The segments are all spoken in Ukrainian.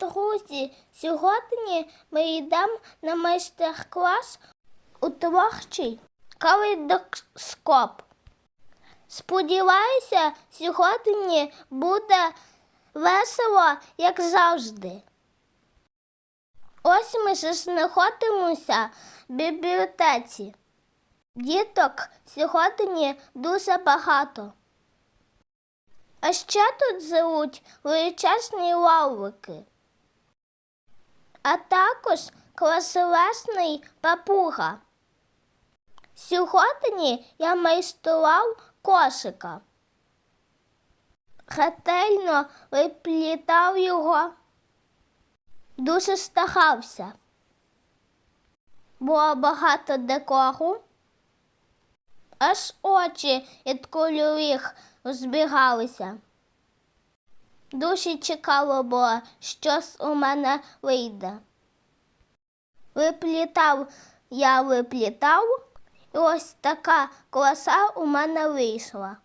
Друзі! Сьогодні ми йдемо на майстер-клас у творчий калейдоскоп. Сподіваюся, сьогодні буде весело, як завжди. Ось ми ж знаходимося в бібліотеці. Діток сьогодні дуже багато. А ще тут живуть величезні лавлики, а також класовесний папуга. Сьогодні я майстрував кошика. Ретельно виплітав його, дуже старався. Було багато декору, аж очі від кольорів збігалися. Дуже цікаво було, щось у мене вийде. Виплітав, я виплітав, і ось така класа у мене вийшла.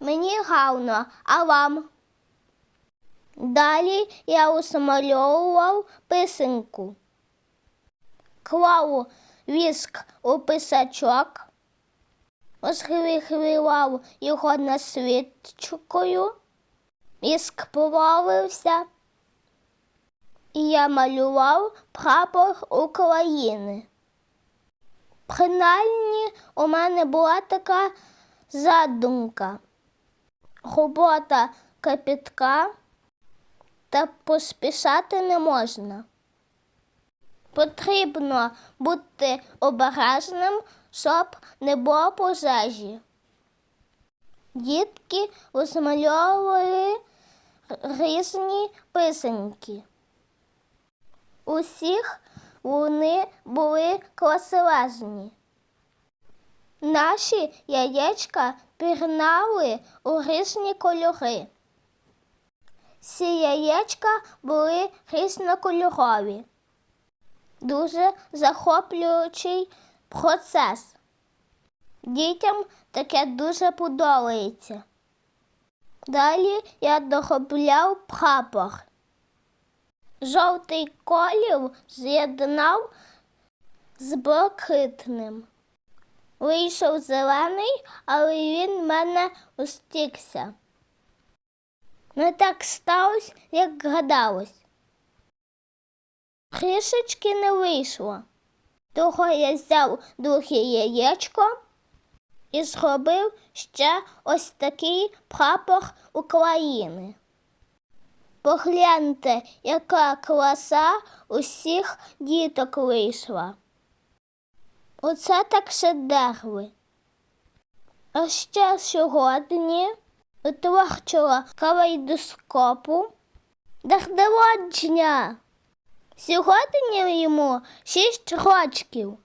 Мені гарно, а вам? Далі я усмальовував писанку. Клав віск у писачок, розгрівав його на свічкою, віск і я малював прапор України. Принаймні у мене була така задумка. Робота капітка та поспішати не можна. Потрібно бути обережним, щоб не було пожежі. Дітки розмальовували різні писанки. Усіх вони були красивезні. Наші яєчка пірнали у різні кольори. Всі яєчка були різнокольорові. Дуже захоплюючий процес. Дітям таке дуже подобається. Далі я доробляв прапор. Жовтий колір з'єднав з блакитним. Вийшов зелений, але він в мене устікся. Не так сталося, як гадалось. Кришечки не вийшло. Того я взяв друге яєчко і зробив ще ось такий прапор України. Погляньте, яка краса усіх діток вийшла. Оце так шедеври. А ще сьогодні у творчого калейдоскопу Дахдолоджня. Сьогодні йому шість рочків.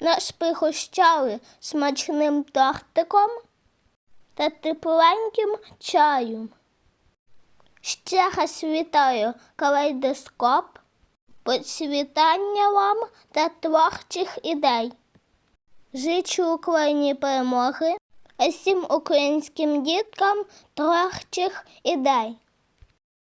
Нас пригощали смачним тортиком та тепленьким чаєм. Ще раз вітаю калейдоскоп, процвітання вам та творчих ідей. Жичу Україні перемоги, а всім українським діткам творчих ідей.